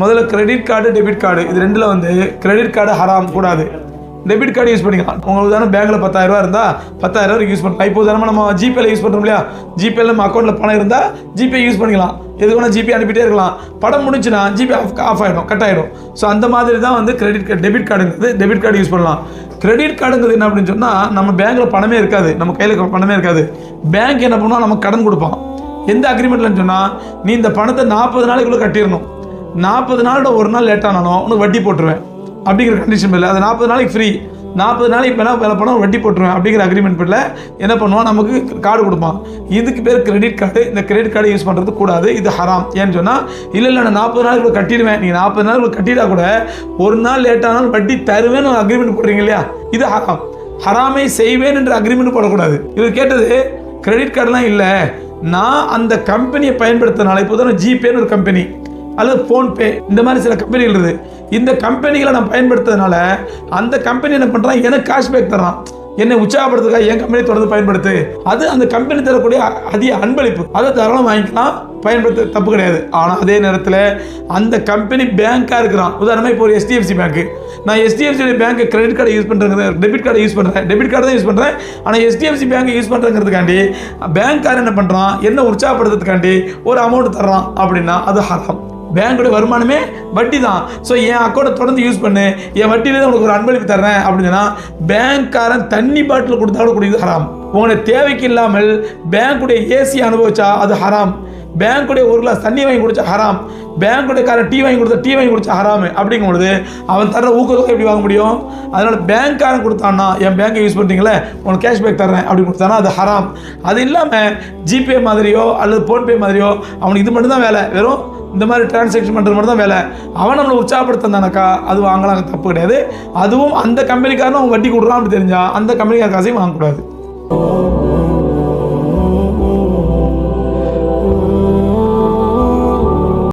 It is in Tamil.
முதல்ல கிரெடிட் கார்டு டெபிட் கார்டு இது ரெண்டில் வந்து கிரெடிட் கார்டு ஹராம் கூடாது. டெபிட் கார்டு யூஸ் பண்ணிக்கலாம். உங்களுக்கு தானே பேங்க்கில் பத்தாயிரரூவா இருந்தால் பத்தாயிரம் ரூபாய்க்கு யூஸ் பண்ணலாம். இப்போ தானே நம்ம ஜிபேல யூஸ் பண்ணுறோம் இல்லையா? ஜிபேல நம்ம அக்கௌண்ட்டில் பணம் இருந்தால் ஜிபே யூஸ் பண்ணிக்கலாம். எது வேணால் ஜிபே அனுப்பிட்டே இருக்கலாம். படம் முடிஞ்சுன்னா ஜிபே ஆஃப் ஆஃப் ஆகிடும் கட் ஆகிடும் ஸோ அந்த மாதிரி தான் வந்து கிரெடிட் கார்டு டெபிட் கார்டுங்கிறது டெபிட் கார்டு யூஸ் பண்ணலாம். கிரெடிட் கார்டுங்கிறது என்ன அப்படின்னு சொன்னால் நம்ம பேங்க்கில் பணமே இருக்காது. நம்ம கையில் பணமே இருக்காது. பேங்க் என்ன பண்ணுவோம் நமக்கு கடன் கொடுப்பான். எந்த அக்ரிமெண்ட்லன்னு சொன்னால் நீ இந்த பணத்தை நாற்பது நாளைக்குள்ளே கட்டிடணும். நாற்பது நாளோட ஒரு நாள் லேட் ஆனாலும் உனக்கு வட்டி போட்டுருவேன். அப்படிங்கிற கண்டிஷன் இல்லை. அது நாற்பது நாளைக்கு ஃப்ரீ நாற்பது நாளைக்கு மேலே வேலை பண்ணால் வட்டி போட்டுருவேன் அப்படிங்கிற அக்ரிமெண்ட் இல்லை என்ன பண்ணுவான்? நமக்கு கார்டு கொடுப்பான். இதுக்கு பேர் கிரெடிட் கார்டு இந்த கிரெடிட் கார்டு யூஸ் பண்ணுறது கூடாது. இது ஹராம் ஏன்னு சொன்னால் இல்லை இல்லை நான் நாற்பது நாளுக்குள்ள கட்டிடுவேன். நீங்கள் நாற்பது நாளுக்குள்ள கட்டிட்டா கூட ஒரு நாள் லேட் ஆனாலும் வட்டி தருவேன்னு அக்ரிமெண்ட் போடுறீங்க இல்லையா? இது ஹராம் ஹராமை செய்வேன் என்ற அக்ரிமெண்ட் போடக்கூடாது. இவர் கேட்டது கிரெடிட் கார்டுலாம் இல்லை. நான் அந்த கம்பெனியை பயன்படுத்தினால இப்போதான் ஜிபேன்னு ஒரு கம்பெனி அல்லது ஃபோன்பே இந்த மாதிரி சில கம்பெனிகள் இருக்குது. இந்த கம்பெனிகளை நான் பயன்படுத்துறதுனால அந்த கம்பெனி என்ன பண்ணுறான் எனக்கு கேஷ்பேக் தர்றான். என்னை உற்சாகப்படுத்துக்காக என் கம்பெனி தொடர்ந்து பயன்படுத்து. அது அந்த கம்பெனி தரக்கூடிய அதிக அன்பளிப்பு. அதை தாராளம் வாங்கிக்கலாம். பயன்படுத்த தப்பு கிடையாது. ஆனால் அதே நேரத்தில் அந்த கம்பெனி பேங்க்காக இருக்கிறான். உதாரணமாக இப்போ ஒரு எஸ்டிஎஃப்சி பேங்க் நான் HDFC bank credit card use பண்ணுறேன் டெபிட் கார்டு யூஸ் பண்ணுறேன் டெபிட் கார்டு தான் யூஸ் பண்ணுறேன் ஆனால் எஸ்டிஎஃப்சி பேங்க் யூஸ் பண்ணுறங்கிறதுக்காண்டி பேங்க்காரன் என்ன பண்ணுறான் என்ன உற்சாகப்படுத்துறதுக்காண்டி ஒரு அமௌண்ட் தர்றான் அப்படின்னா அது ஹரம் பேங்கோட வருமானமே வட்டி தான் ஸோ என் அக்கௌண்ட்டை தொடர்ந்து யூஸ் பண்ணு. என் வட்டியில உனக்கு ஒரு அன்பளிப்பு தர்றேன் அப்படின்னு பேங்க்காரன் தண்ணி பாட்டில் கொடுத்தா கூட குடிக்கிறது ஹராம் உங்களுடைய தேவைக்கு இல்லாமல் பேங்க்குடைய ஏசி அனுபவிச்சா அது ஹராம் பேங்க்குடைய ஒரு கிளாஸ் தண்ணி வாங்கி குடிச்சா ஹராம் பேங்க்குடைய காரன் டீ வாங்கி கொடுத்தா டீ வாங்கி குடிச்சா ஹராம் அப்படிங்கும் பொழுது அவன் தர்ற ஊக்கத்தொகை எப்படி வாங்க முடியும்? அதனால் பேங்க்காரன் கொடுத்தான்னா என் பேங்கை யூஸ் பண்ணுறீங்களே உனக்கு கேஷ்பேக் தர்றேன் அப்படி கொடுத்தானா அது ஹராம் அது இல்லாமல் ஜிபே மாதிரியோ அல்லது ஃபோன்பே மாதிரியோ அவனுக்கு இது மட்டும்தான் வேலை. வெறும் இந்த மாதிரி டிரான்சாக்ஷன் பண்ணுறது மட்டும் தான் வேலை. அவன் நம்மளை உற்சாகப்படுத்தினாக்கா அது வாங்கலாம் தப்பு கிடையாது. அதுவும் அந்த கம்பெனிக்காரனும் அவன் வட்டி கொடுறான் அப்படி தெரிஞ்சா அந்த கம்பெனிக்கார காசையும் வாங்கக்கூடாது.